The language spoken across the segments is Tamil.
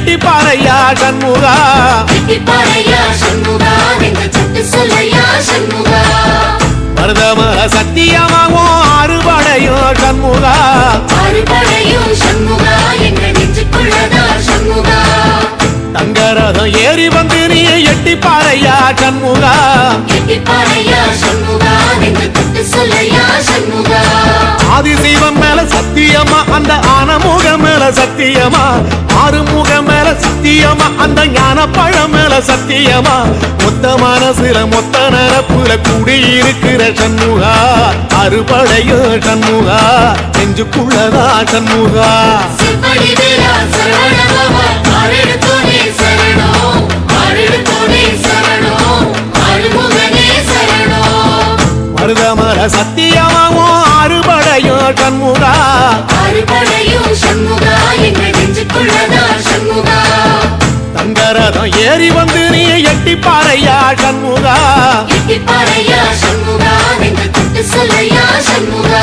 நீ எட்டி பாறையா சண்முகா? எட்டிப்பாறையா சண்முகா? எங்கள் சட்டு சொல்லையா சண்முகா? மருதமல சத்தியமாவும் ஆறுபடையும் சண்முகா. அறுபடையும் சண்முகா எங்கள் நெஞ்சுக்குள்ளதா சண்முகா? தங்கரதம் ஏறி வந்து நீ எட்டி பாறையா சண்முகா. எட்டிப்பாறையா சண்முகா? எங்கள் சட்டு சொல்லையா சண்முகா? ஆதிசைவம் மேல சத்தியமா அந்த ஆனமுக சத்தியமா? ஆறுமுக மேல சத்தியமா? அந்த ஞான பழம் மேல சத்தியமா? மொத்த மனசுல மொத்த நரப்புல குடியிருக்கிற சண்முகா. அறுபடையோ சண்முகா. நெஞ்சுக்குள்ளதா சண்முகா. மருதமர சத்தியமாவும் அறுபடையோ சண்முகா. அறுபடையும் சண்முகா எங்கள் நெஞ்சுக்குள்ளதா சண்முகா? தங்கரதம் ஏறி வந்து நீ எட்டி பாறையா சண்முகா. எட்டிப்பாறையா சண்முகா எங்கள் தொட்டு சொல்லையா சண்முகா?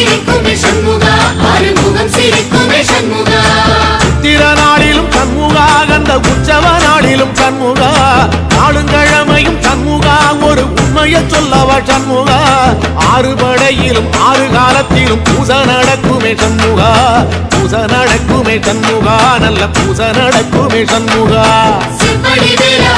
உண்மையை சொல்லவா கண்முகா ஆறு படையிலும் ஆறு காலத்திலும் பூச நடக்குமே கண்முகா பூச நடக்குமே கண்முகா நல்ல பூச நடக்குமே கண்முகா செவ்வடி வேலா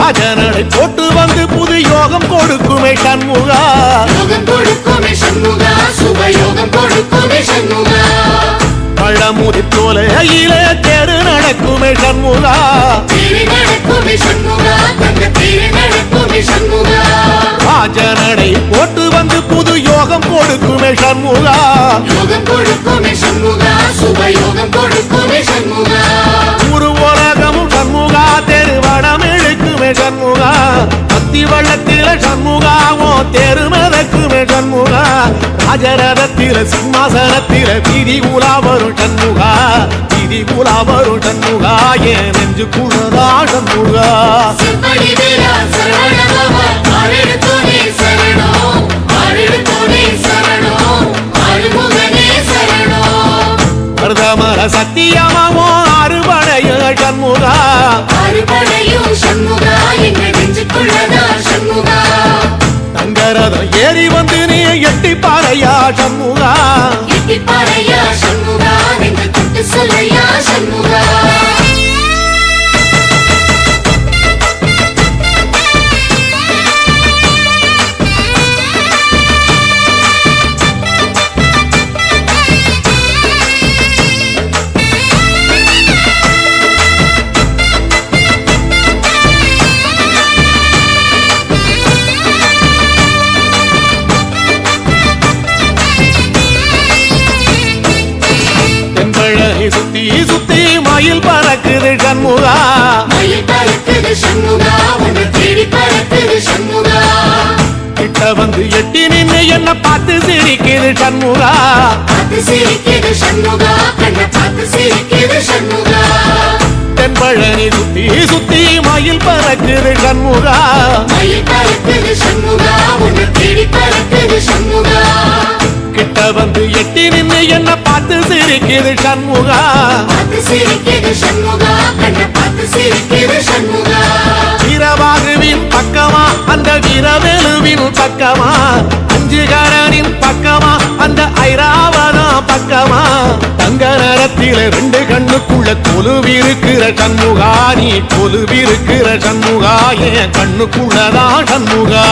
ராஜனடை போட்டு வந்து புது யோகம் கொடுக்குமே யோகம் கொடுக்குமே சண்முகா சுபயோகம் கொடுக்குமே சண்முகா பழமுதிர் கோலையில தெரு நடக்குமே கண்முகா தேவி நடக்குமே சண்முகா நடக்குமே சண்முகா ராஜனடை போட்டு வந்து புது யோகம் கொடுக்குமே கண்முகா யோகம் கொடுக்குமே சண்முகா சுபயோகம் கொடுக்குமே அத்தி வள்ளத்தில சண்முகாவோ தெரு மிதக்குமே சண்முகா. ராஜரதத்தில சிம்மாசனத்தில வீதி உலா வரும் சண்முகா. வீதி உலா வரும் சண்முகா ஏன் நெஞ்சு குழதா சண்முகா. மருதமர சத்தியமாவோ அறுபடைய சண்முகா. அறுபடையும் சண்முகா ஏறி வந்து நீ எட்டி பாறையா சண்முகா? எட்டி பாறையா சண்முகா? எங்கள் தொட்டு சொல்லையா சண்முகா? சிரிக்குது சண்முகா சிரிக்குது சண்முகா. கண்ணை பார்த்து சிரிக்குது சண்முகா. தென்பழனி சுத்தி சுத்தி மயில் பறக்குது சண்முகா. மயில் பறக்குது சண்முகா. உன்னை தேடி பறக்குது சண்முகா. கிட்ட வந்து எட்டி நின்னு என்ன பார்த்து சிரிக்குது சண்முகா. பார்த்து சிரிக்குது சண்முகா. கண்ணை பார்த்து சிரிக்குது சண்முகா. வீரபாகுவின் பக்கமா அந்த வீரவேலுவின் பக்கமா. ரெண்டு கண்ணுக்குள்ள கொலுவிருக்கிற சண்முகா நீ கொலுவிருக்கிற சண்முகா என் கண்ணுக்குள்ளதான் சண்முகா.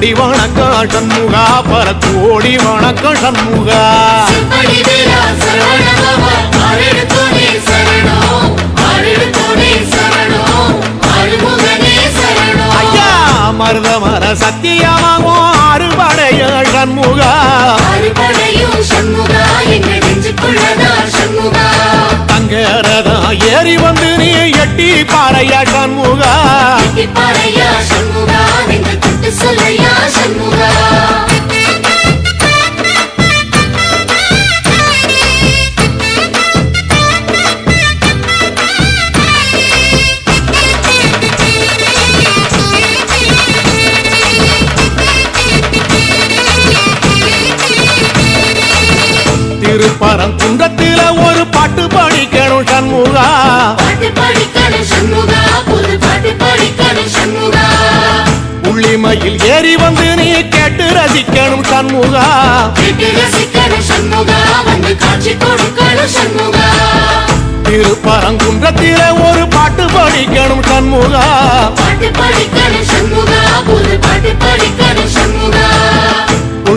கோடி வணக்கம் சண்முகா பல கோடி வணக்கம் சண்முகா. ஐயா மருத மர அறுபடைய சண்முகா. தங்கரதா ஏறி வந்து நீ எட்டி பாறையா சண்முகா. பாறையா சண்முகா நெஞ்சு குத்து சொல்லையா உள்ளிமையில் ஏறி வந்து நீ கேட்டு ரசிக்கணும் சண்முகா. திருப்பரங்குன்றத்தில ஒரு பாட்டு படிக்கணும் சண்முகா. பாட்டு படிக்கணும் சண்முகா. புது பாட்டு படிக்கணும் சண்முகா.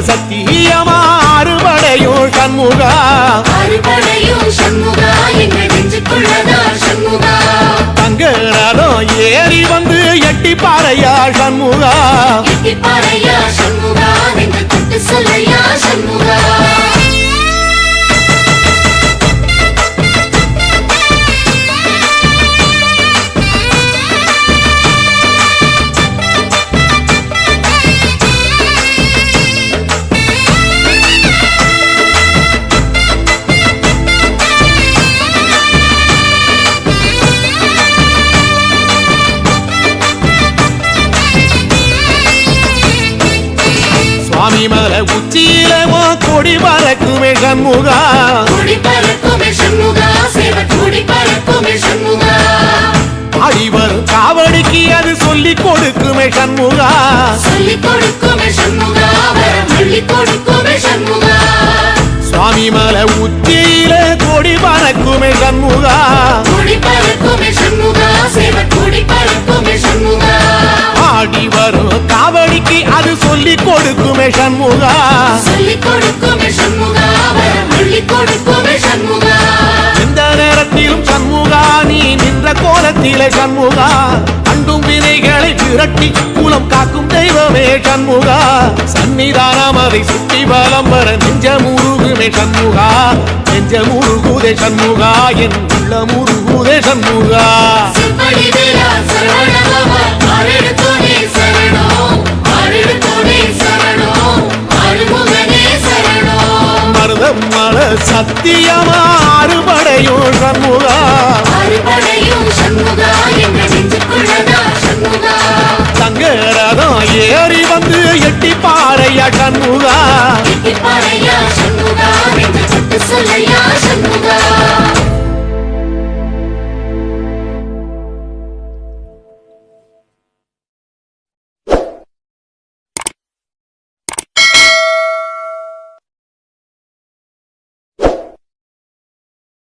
சத்தியமா அறுபடையும் சண்முகா. அறுபடையும் சண்முகா எங்க நெஞ்சுக்குள்ளதா சண்முகா? தங்கரதம் ஏறி வந்து எட்டி பாறையா சண்முகா எட்டி பாறையா சண்முகா சொல்லையா சண்முகா? சேவ கொடி பறக்குமே சண்முகா. ஆடி வரும் காவடிக்கு அது சொல்லி கொடுக்குமே சண்முகா. சொல்லிக் கொடுக்குமே சண்முகா சொல்லிக் கொடுக்குமே வரம் அள்ளி கொடுக்குமே சண்முகா எந்த நேரத்திலும் சண்முகா நீ நின்ற கோலத்திலே சண்முகா. அண்டும் வினைகளை விரட்டி குலம் காக்கும் தெய்வமே சண்முகா. சன்னிதானம் அதை சுற்றி பலம் வர நெஞ்ச முருகுமே சண்முகா. நெஞ்ச முருகுதே சண்முகா என் உள்ள முருகுதே சண்முகா சத்தியமா அறுபடையும் சண்முகா? தங்கரதம் ஏறி வந்து எட்டி பாறையா சண்முகா? எட்டிப்பாறையா சண்முகா? சொல்லையா